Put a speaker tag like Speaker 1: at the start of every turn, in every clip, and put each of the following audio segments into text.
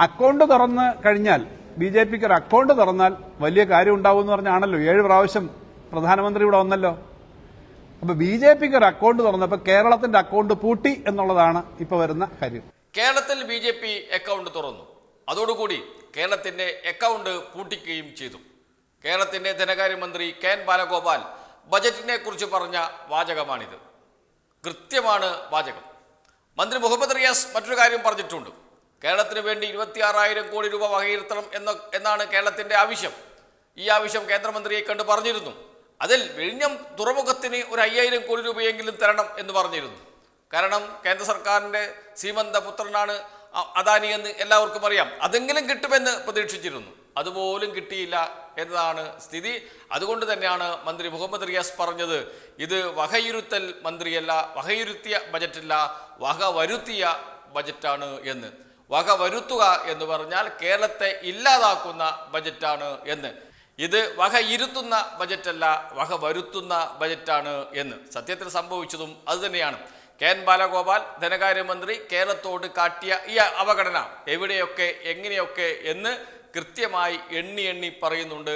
Speaker 1: Account തുറന്ന് കഴിഞ്ഞാൽ B J പിക്ക് ഒരു അക്കൗണ്ട് തുറന്നാൽ വലിയ കാര്യം ഉണ്ടാവും എന്ന് പറഞ്ഞാണല്ലോ. ഏഴ് പ്രാവശ്യം പ്രധാനമന്ത്രി ഇവിടെ വന്നല്ലോ. അപ്പൊ ബി ജെ പിക്ക് ഒരു അക്കൗണ്ട് തുറന്നപ്പോ കേരളത്തിന്റെ അക്കൗണ്ട് പൂട്ടി എന്നുള്ളതാണ് ഇപ്പൊ വരുന്ന കാര്യം.
Speaker 2: കേരളത്തിൽ ബി ജെ പി അക്കൗണ്ട് തുറന്നു. അതോടുകൂടി കേരളത്തിന്റെ അക്കൗണ്ട് പൂട്ടിക്കുകയും ചെയ്തു. കേരളത്തിന്റെ ധനകാര്യമന്ത്രി കെ എൻ ബാലഗോപാൽ ബജറ്റിനെ കുറിച്ച് പറഞ്ഞ വാചകമാണിത്. കൃത്യമാണ് വാചകം. മന്ത്രി മുഹമ്മദ് റിയാസ് മറ്റൊരു കാര്യം പറഞ്ഞിട്ടുണ്ട്. കേരളത്തിന് വേണ്ടി ഇരുപത്തിയാറായിരം കോടി രൂപ വകയിരുത്തണം എന്ന എന്നാണ് കേരളത്തിന്റെ ആവശ്യം. ഈ ആവശ്യം കേന്ദ്രമന്ത്രിയെ കണ്ട് പറഞ്ഞിരുന്നു. അതിൽ വിഴിഞ്ഞം തുറമുഖത്തിന് ഒരു അയ്യായിരം കോടി രൂപയെങ്കിലും തരണം എന്ന് പറഞ്ഞിരുന്നു. കാരണം കേന്ദ്ര സർക്കാരിന്റെ സീമന്ത പുത്രനാണ് അദാനി എന്ന് എല്ലാവർക്കും അറിയാം. അതെങ്കിലും കിട്ടുമെന്ന് പ്രതീക്ഷിച്ചിരുന്നു. അതുപോലും കിട്ടിയില്ല എന്നതാണ് സ്ഥിതി. അതുകൊണ്ട് തന്നെയാണ് മന്ത്രി മുഹമ്മദ് റിയാസ് പറഞ്ഞത് ഇത് വകയിരുത്തൽ മന്ത്രിയല്ല വകയിരുത്തിയ ബജറ്റല്ല വക വരുത്തിയ ബജറ്റാണ് എന്ന്. വക വരുത്തുക എന്ന് പറഞ്ഞാൽ കേരളത്തെ ഇല്ലാതാക്കുന്ന ബജറ്റാണ് എന്ന്. ഇത് വക ഇരുത്തുന്ന ബജറ്റല്ല വക വരുത്തുന്ന ബജറ്റാണ് എന്ന്. സത്യത്തിൽ സംഭവിച്ചതും അതുതന്നെയാണ് കെ എൻ ബാലഗോപാൽ ധനകാര്യമന്ത്രി കേരളത്തോട് കാട്ടിയ ഈ അവഗണന എവിടെയൊക്കെ എങ്ങനെയൊക്കെ എന്ന് കൃത്യമായി എണ്ണി എണ്ണി പറയുന്നുണ്ട്.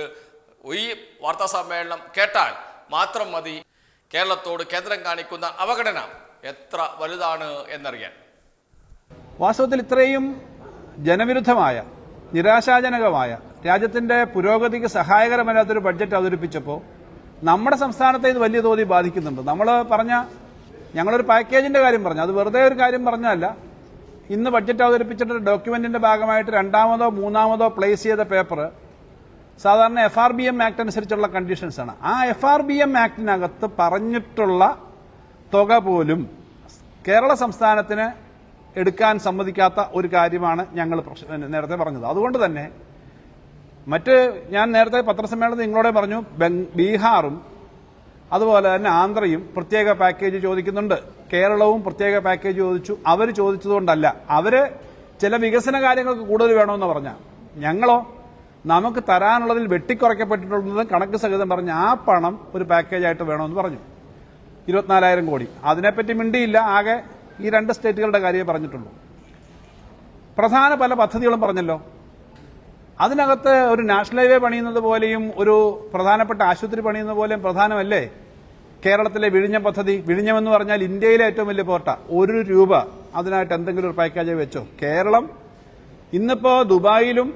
Speaker 2: ഈ വാർത്താ സമ്മേളനം കേട്ടാൽ മാത്രം മതി. കേരളത്തോട് കേന്ദ്രം കാണിക്കുന്ന അവഗണന എത്ര വലുതാണ് എന്നറിയാൻ.
Speaker 1: വാസ്തവത്തിൽ ഇത്രയും ജനവിരുദ്ധമായ നിരാശാജനകമായ രാജ്യത്തിന്റെ പുരോഗതിക്ക് സഹായകരമല്ലാത്തൊരു ബഡ്ജറ്റ് അവതരിപ്പിച്ചപ്പോൾ നമ്മുടെ സംസ്ഥാനത്തെ ഇത് വലിയ തോതിൽ ബാധിക്കുന്നുണ്ട്. നമ്മൾ പറഞ്ഞ ഞങ്ങളൊരു പാക്കേജിന്റെ കാര്യം പറഞ്ഞു അത് വെറുതെ ഒരു കാര്യം പറഞ്ഞല്ല ഇന്ന് ബഡ്ജറ്റ് അവതരിപ്പിച്ചിട്ട് ഡോക്യുമെന്റിന്റെ ഭാഗമായിട്ട് രണ്ടാമതോ മൂന്നാമതോ പ്ലേസ് ചെയ്ത പേപ്പർ സാധാരണ F R B M act അനുസരിച്ചുള്ള കണ്ടീഷൻസ് ആണ്. ആ എഫ് ആർ ബി എം ആക്ടിനകത്ത് പറഞ്ഞിട്ടുള്ള തുക പോലും കേരള സംസ്ഥാനത്തിന് എടുക്കാൻ സമ്മതിക്കാത്ത ഒരു കാര്യമാണ് ഞങ്ങൾ നേരത്തെ പറഞ്ഞത്. അതുകൊണ്ട് തന്നെ മറ്റ് ഞാൻ നേരത്തെ പത്രസമ്മേളനത്തിൽ നിങ്ങളോടെ പറഞ്ഞു ബീഹാറും അതുപോലെ തന്നെ ആന്ധ്രയും പ്രത്യേക പാക്കേജ് ചോദിക്കുന്നുണ്ട്. കേരളവും പ്രത്യേക പാക്കേജ് ചോദിച്ചു. അവർ ചോദിച്ചതുകൊണ്ടല്ല. അവർ ചില വികസന കാര്യങ്ങൾക്ക് കൂടുതൽ വേണമെന്ന് പറഞ്ഞ. ഞങ്ങളോ നമുക്ക് തരാനുള്ളതിൽ വെട്ടിക്കുറയ്ക്കപ്പെട്ടിട്ടുള്ളത് കണക്ക് സഹിതം പറഞ്ഞ ആ പണം ഒരു പാക്കേജായിട്ട് വേണമെന്ന് പറഞ്ഞു. ഇരുപത്തിനാലായിരം കോടി. അതിനെപ്പറ്റി മിണ്ടിയില്ല. ആകെ ഈ രണ്ട് സ്റ്റേറ്റുകളുടെ കാര്യമേ പറഞ്ഞിട്ടുള്ളൂ. പ്രധാന പല പദ്ധതികളും പറഞ്ഞല്ലോ. അതിനകത്ത് ഒരു നാഷണൽ ഹൈവേ പണിയുന്നത് പോലെയും ഒരു പ്രധാനപ്പെട്ട ആശുപത്രി പണിയുന്നത് പോലെയും പ്രധാനമല്ലേ? കേരളത്തിലെ വിഴിഞ്ഞം പദ്ധതി. വിഴിഞ്ഞം എന്ന് പറഞ്ഞാൽ ഇന്ത്യയിലെ ഏറ്റവും വലിയ പോർട്ട. ഒരു രൂപ അതിനായിട്ട് എന്തെങ്കിലും ഒരു പാക്കേജ് വെച്ചോ. കേരളം ഇന്നിപ്പോ ദുബായിലും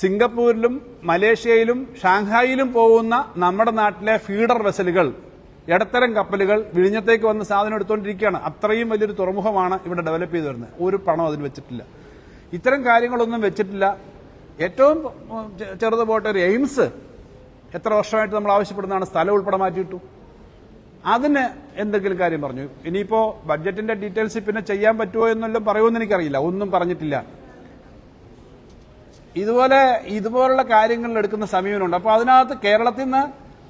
Speaker 1: സിംഗപ്പൂരിലും മലേഷ്യയിലും ഷാങ്ഹായിലും പോകുന്ന നമ്മുടെ നാട്ടിലെ ഫീഡർ വെസലുകൾ ഇടത്തരം കപ്പലുകൾ വിഴിഞ്ഞത്തേക്ക് വന്ന് സാധനം എടുത്തുകൊണ്ടിരിക്കുകയാണ് അത്രയും വലിയൊരു തുറമുഖമാണ് ഇവിടെ ഡെവലപ്പ് ചെയ്തു വരുന്നത്. ഒരു പണം അതിന് വെച്ചിട്ടില്ല. ഇത്തരം കാര്യങ്ങളൊന്നും വെച്ചിട്ടില്ല. ഏറ്റവും ചെറുത് പോട്ടെ ഒരു എയിംസ് എത്ര വർഷമായിട്ട് നമ്മൾ ആവശ്യപ്പെടുന്നതാണ്? സ്ഥലം ഉൾപ്പെടെ മാറ്റിയിട്ടു അതിന് എന്തെങ്കിലും കാര്യം പറഞ്ഞു. ഇനിയിപ്പോ ബഡ്ജറ്റിന്റെ ഡീറ്റെയിൽസ് പിന്നെ ചെയ്യാൻ പറ്റുമോ എന്നെല്ലാം പറയുമെന്ന് എനിക്കറിയില്ല. ഒന്നും പറഞ്ഞിട്ടില്ല. ഇതുപോലെ ഇതുപോലുള്ള കാര്യങ്ങളിൽ എടുക്കുന്ന സമീപനമുണ്ട്. അപ്പൊ അതിനകത്ത് കേരളത്തിൽ നിന്ന്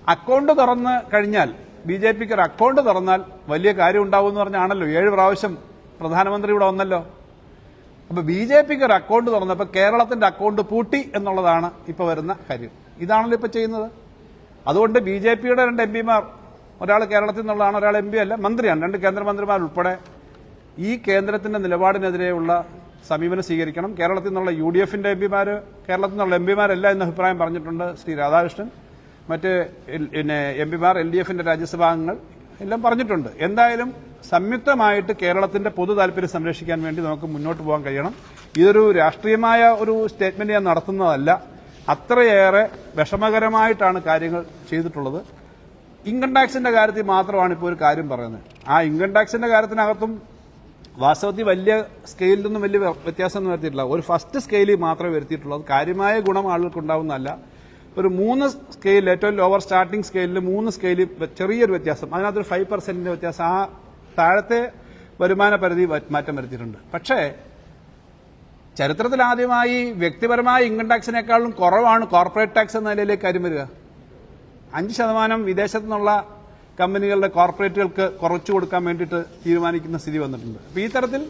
Speaker 1: അക്കൗണ്ട് തുറന്ന് കഴിഞ്ഞാൽ ബി ജെ പിക്ക് ഒരു അക്കൗണ്ട് തുറന്നാൽ വലിയ കാര്യം ഉണ്ടാവും എന്ന് പറഞ്ഞാണല്ലോ. ഏഴ് പ്രാവശ്യം പ്രധാനമന്ത്രി ഇവിടെ വന്നല്ലോ. അപ്പൊ ബി ജെ പിക്ക് ഒരു അക്കൗണ്ട് തുറന്നപ്പോൾ കേരളത്തിന്റെ അക്കൗണ്ട് പൂട്ടി എന്നുള്ളതാണ് ഇപ്പൊ വരുന്ന കാര്യം. ഇതാണല്ലോ ഇപ്പൊ ചെയ്യുന്നത്. അതുകൊണ്ട് ബി ജെ പിയുടെ രണ്ട് എം പിമാർ ഒരാൾ കേരളത്തിൽ നിന്നുള്ളതാണ് ഒരാൾ എം പി അല്ല മന്ത്രിയാണ്. രണ്ട് കേന്ദ്രമന്ത്രിമാർ ഉൾപ്പെടെ ഈ കേന്ദ്രത്തിന്റെ നിലപാടിനെതിരെയുള്ള സമീപനം സ്വീകരിക്കണം. കേരളത്തിൽ നിന്നുള്ള യു ഡി എഫിന്റെ എം പിമാർ കേരളത്തിൽ നിന്നുള്ള എം പിമാരല്ല എന്ന അഭിപ്രായം പറഞ്ഞിട്ടുണ്ട് ശ്രീ രാധാകൃഷ്ണൻ. മറ്റ് പിന്നെ എം പിമാർ എൽ ഡി എഫിന്റെ രാജ്യസഭാംഗങ്ങൾ എല്ലാം പറഞ്ഞിട്ടുണ്ട്. എന്തായാലും സംയുക്തമായിട്ട് കേരളത്തിന്റെ പൊതു താല്പര്യം സംരക്ഷിക്കാൻ വേണ്ടി നമുക്ക് മുന്നോട്ട് പോകാൻ കഴിയണം. ഇതൊരു രാഷ്ട്രീയമായ ഒരു സ്റ്റേറ്റ്മെന്റ് ഞാൻ നടത്തുന്നതല്ല. അത്രയേറെ വിഷമകരമായിട്ടാണ് കാര്യങ്ങൾ ചെയ്തിട്ടുള്ളത്. ഇൻകം ടാക്സിന്റെ കാര്യത്തിൽ മാത്രമാണ് ഇപ്പോൾ ഒരു കാര്യം പറയുന്നത്. ആ ഇൻകം ടാക്സിന്റെ കാര്യത്തിനകത്തും വാസ്തവത്തിൽ വലിയ സ്കെയിലൊന്നും വലിയ വ്യത്യാസമൊന്നും വരുത്തിയിട്ടില്ല. ഒരു ഫസ്റ്റ് സ്കെയിലിൽ മാത്രമേ വരുത്തിയിട്ടുള്ളൂ. അത് കാര്യമായ ഗുണം ആളുകൾക്ക് ഉണ്ടാവുന്നതല്ല. ഒരു മൂന്ന് സ്കെയിൽ ഏറ്റവും ലോവർ സ്റ്റാർട്ടിംഗ് സ്കെയിലിൽ മൂന്ന് സ്കെയിലിൽ ചെറിയൊരു വ്യത്യാസം. അതിനകത്തൊരു ഫൈവ് പെർസെന്റിന്റെ വ്യത്യാസം. ആ താഴത്തെ വരുമാന പരിധി മാറ്റം വരുത്തിയിട്ടുണ്ട്. പക്ഷേ ചരിത്രത്തിൽ ആദ്യമായി വ്യക്തിപരമായ ഇൻകം ടാക്സിനേക്കാളും കുറവാണ് കോർപ്പറേറ്റ് ടാക്സ് എന്ന നിലയിലേക്ക് കാര്യം വരിക. അഞ്ച് ശതമാനം വിദേശത്തു നിന്നുള്ള കമ്പനികളുടെ കോർപ്പറേറ്റുകൾക്ക് കുറച്ചു കൊടുക്കാൻ വേണ്ടിയിട്ട് തീരുമാനിക്കുന്ന സ്ഥിതി വന്നിട്ടുണ്ട്. അപ്പോൾ ഈ തരത്തിൽ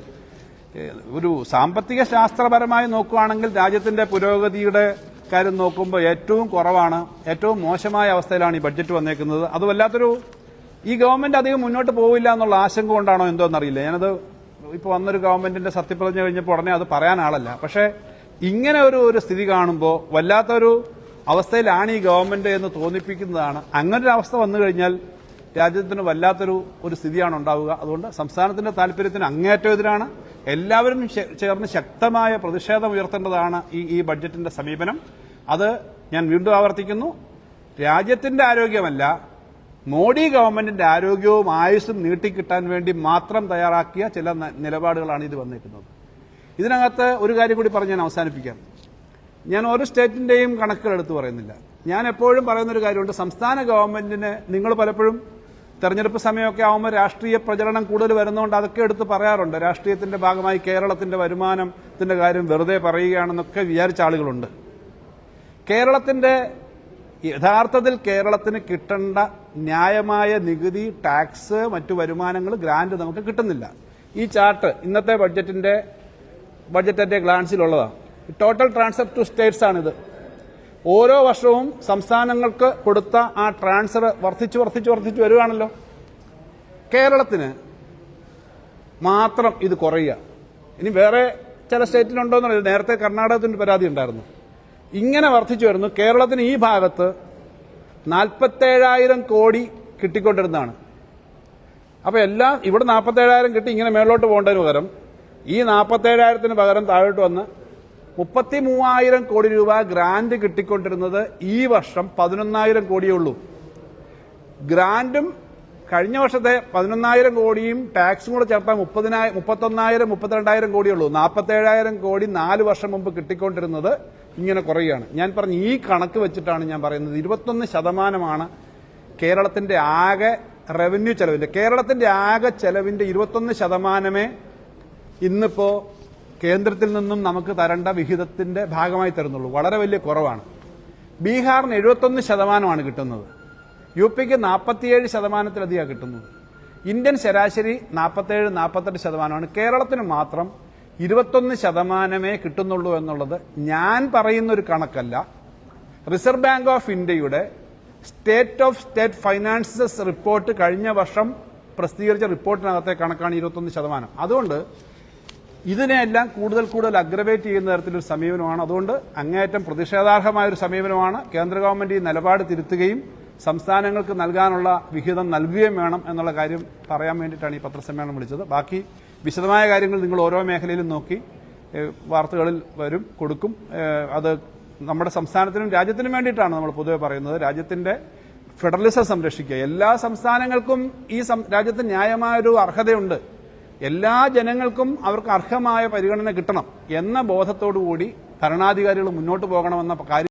Speaker 1: ഒരു സാമ്പത്തിക ശാസ്ത്രപരമായി നോക്കുകയാണെങ്കിൽ രാജ്യത്തിന്റെ പുരോഗതിയുടെ കാര്യം നോക്കുമ്പോൾ ഏറ്റവും കുറവാണ് ഏറ്റവും മോശമായ അവസ്ഥയിലാണ് ഈ ബഡ്ജറ്റ് വന്നേക്കുന്നത്. അത് വല്ലാത്തൊരു ഈ ഗവൺമെന്റ് അധികം മുന്നോട്ട് പോവില്ല എന്നുള്ള ആശങ്ക കൊണ്ടാണോ എന്തോ എന്നറിയില്ല. ഞാനത് ഇപ്പോൾ വന്നൊരു ഗവൺമെന്റിന്റെ സത്യപ്രതിജ്ഞ കഴിഞ്ഞപ്പോൾ ഉടനെ അത് പറയാൻ ആളല്ല. പക്ഷേ ഇങ്ങനെ ഒരു ഒരു സ്ഥിതി കാണുമ്പോൾ വല്ലാത്തൊരു അവസ്ഥയിലാണ് ഈ ഗവൺമെന്റ് എന്ന് തോന്നിപ്പിക്കുന്നതാണ്. അങ്ങനെ ഒരു അവസ്ഥ വന്നു കഴിഞ്ഞാൽ രാജ്യത്തിന് വല്ലാത്തൊരു ഒരു സ്ഥിതിയാണ് ഉണ്ടാവുക. അതുകൊണ്ട് സംസ്ഥാനത്തിന്റെ താല്പര്യത്തിന് അങ്ങേയറ്റം എതിരാണ്. എല്ലാവരും ചേർന്ന് ശക്തമായ പ്രതിഷേധം ഉയർത്തേണ്ടതാണ് ഈ ഈ ബഡ്ജറ്റിന്റെ സമീപനം. അത് ഞാൻ വീണ്ടും ആവർത്തിക്കുന്നു. രാജ്യത്തിന്റെ ആരോഗ്യമല്ല മോഡി ഗവൺമെന്റിന്റെ ആരോഗ്യവും ആയുസ്സും നീട്ടിക്കിട്ടാൻ വേണ്ടി മാത്രം തയ്യാറാക്കിയ ചില നിലപാടുകളാണ് ഇത് വന്നിരിക്കുന്നത്. ഇതിനകത്ത് ഒരു കാര്യം കൂടി പറഞ്ഞ് ഞാൻ അവസാനിപ്പിക്കാം. ഞാൻ ഓരോ സ്റ്റേറ്റിന്റെയും കണക്കുകൾ എടുത്തു പറയുന്നില്ല. ഞാൻ എപ്പോഴും പറയുന്ന ഒരു കാര്യമുണ്ട് സംസ്ഥാന ഗവൺമെന്റിന് നിങ്ങൾ പലപ്പോഴും തെരഞ്ഞെടുപ്പ് സമയമൊക്കെ ആകുമ്പോൾ രാഷ്ട്രീയ പ്രചരണം കൂടുതൽ വരുന്നതുകൊണ്ട് അതൊക്കെ എടുത്ത് പറയാറുണ്ട്. രാഷ്ട്രീയത്തിന്റെ ഭാഗമായി കേരളത്തിന്റെ വരുമാനത്തിന്റെ കാര്യം വെറുതെ പറയുകയാണെന്നൊക്കെ വിചാരിച്ച ആളുകളുണ്ട്. കേരളത്തിന്റെ യഥാർത്ഥത്തിൽ കേരളത്തിന് കിട്ടേണ്ട ന്യായമായ നികുതി ടാക്സ് മറ്റു വരുമാനങ്ങൾ ഗ്രാന്റ് നമുക്ക് കിട്ടുന്നില്ല. ഈ ചാർട്ട് ഇന്നത്തെ ബഡ്ജറ്റിന്റെ ബഡ്ജറ്റിന്റെ ഗ്ലാൻസിലുള്ളതാണ് ടോട്ടൽ ട്രാൻസ്ഫർ ടു സ്റ്റേറ്റ്സ് ആണിത്. ഓരോ വർഷവും സംസ്ഥാനങ്ങൾക്ക് കൊടുത്ത ആ ട്രാൻസ്ഫർ വർദ്ധിച്ചു വർദ്ധിച്ചു വർദ്ധിച്ചു വരുവാണല്ലോ. കേരളത്തിന് മാത്രം ഇത് കുറയുക. ഇനി വേറെ ചില സ്റ്റേറ്റിലുണ്ടോ എന്നറിയില്ല നേരത്തെ കർണാടകത്തിന് പരാതി ഉണ്ടായിരുന്നു. ഇങ്ങനെ വർദ്ധിച്ചു വരുന്നു. കേരളത്തിന് ഈ ഭാഗത്ത് നാൽപ്പത്തേഴായിരം കോടി കിട്ടിക്കൊണ്ടിരുന്നതാണ്. അപ്പൊ എല്ലാം ഇവിടെ നാൽപ്പത്തേഴായിരം കിട്ടി ഇങ്ങനെ മേളോട്ട് പോകേണ്ടതിന് പകരം ഈ നാൽപ്പത്തേഴായിരത്തിന് പകരം താഴോട്ട് വന്ന് മുപ്പത്തി മൂവായിരം കോടി രൂപ ഗ്രാന്റ് കിട്ടിക്കൊണ്ടിരുന്നത് ഈ വർഷം പതിനൊന്നായിരം കോടിയേ ഉള്ളൂ. ഗ്രാന്റും കഴിഞ്ഞ വർഷത്തെ പതിനൊന്നായിരം കോടിയും ടാക്സും കൂടെ ചേർത്താൽ മുപ്പതിനായിരം മുപ്പത്തൊന്നായിരം മുപ്പത്തിരണ്ടായിരം കോടിയുള്ളൂ നാൽപ്പത്തേഴായിരം കോടി നാല് വർഷം മുമ്പ് കിട്ടിക്കൊണ്ടിരുന്നത് ഇങ്ങനെ കുറയുകയാണ്. ഞാൻ പറഞ്ഞ ഈ കണക്ക് വെച്ചിട്ടാണ് ഞാൻ പറയുന്നത്. ഇരുപത്തൊന്ന് ശതമാനമാണ് കേരളത്തിന്റെ ആകെ റവന്യൂ ചെലവിന്റെ കേരളത്തിന്റെ ആകെ ചെലവിന്റെ ഇരുപത്തൊന്ന് ശതമാനമേ ഇന്നിപ്പോ കേന്ദ്രത്തിൽ നിന്നും നമുക്ക് തരേണ്ട വിഹിതത്തിന്റെ ഭാഗമായി തരുന്നുള്ളൂ. വളരെ വലിയ കുറവാണ്. ബീഹാറിന് എഴുപത്തൊന്ന് ശതമാനമാണ് കിട്ടുന്നത്. യു പിക്ക് നാൽപ്പത്തിയേഴ് ശതമാനത്തിലധികമാണ് കിട്ടുന്നത് ഇന്ത്യൻ ശരാശരി നാൽപ്പത്തേഴ് നാൽപ്പത്തെട്ട് ശതമാനമാണ്. കേരളത്തിന് മാത്രം ഇരുപത്തൊന്ന് ശതമാനമേ കിട്ടുന്നുള്ളൂ എന്നുള്ളത് ഞാൻ പറയുന്ന ഒരു കണക്കല്ല. റിസർവ് ബാങ്ക് ഓഫ് ഇന്ത്യയുടെ state of state finances report കഴിഞ്ഞ വർഷം പ്രസിദ്ധീകരിച്ച റിപ്പോർട്ടിനകത്തെ കണക്കാണ് ഇരുപത്തൊന്ന് ശതമാനം. അതുകൊണ്ട് ഇതിനെയെല്ലാം കൂടുതൽ കൂടുതൽ അഗ്രവേറ്റ് ചെയ്യുന്ന തരത്തിലൊരു സമീപനമാണ്. അതുകൊണ്ട് അങ്ങേയറ്റം പ്രതിഷേധാർഹമായ ഒരു സമീപനമാണ്. കേന്ദ്ര ഗവൺമെന്റ് ഈ നിലപാട് തിരുത്തുകയും സംസ്ഥാനങ്ങൾക്ക് നൽകാനുള്ള വിഹിതം നൽകുകയും വേണം എന്നുള്ള കാര്യം പറയാൻ വേണ്ടിയിട്ടാണ് ഈ പത്രസമ്മേളനം വിളിച്ചത്. ബാക്കി വിശദമായ കാര്യങ്ങൾ നിങ്ങൾ ഓരോ മേഖലയിലും നോക്കി വാർത്തകളിൽ വരും കൊടുക്കും. അത് നമ്മുടെ സംസ്ഥാനത്തിനും രാജ്യത്തിനും വേണ്ടിയിട്ടാണ് നമ്മൾ പൊതുവെ പറയുന്നത്. രാജ്യത്തിന്റെ ഫെഡറലിസം സംരക്ഷിക്കുക. എല്ലാ സംസ്ഥാനങ്ങൾക്കും ഈ രാജ്യത്ത് ന്യായമായൊരു അർഹതയുണ്ട്. എല്ലാ ജനങ്ങൾക്കും അവർക്ക് അർഹമായ പരിഗണന കിട്ടണം എന്ന ബോധത്തോടു കൂടി ഭരണാധികാരികൾ മുന്നോട്ട് പോകണമെന്ന കാര്യം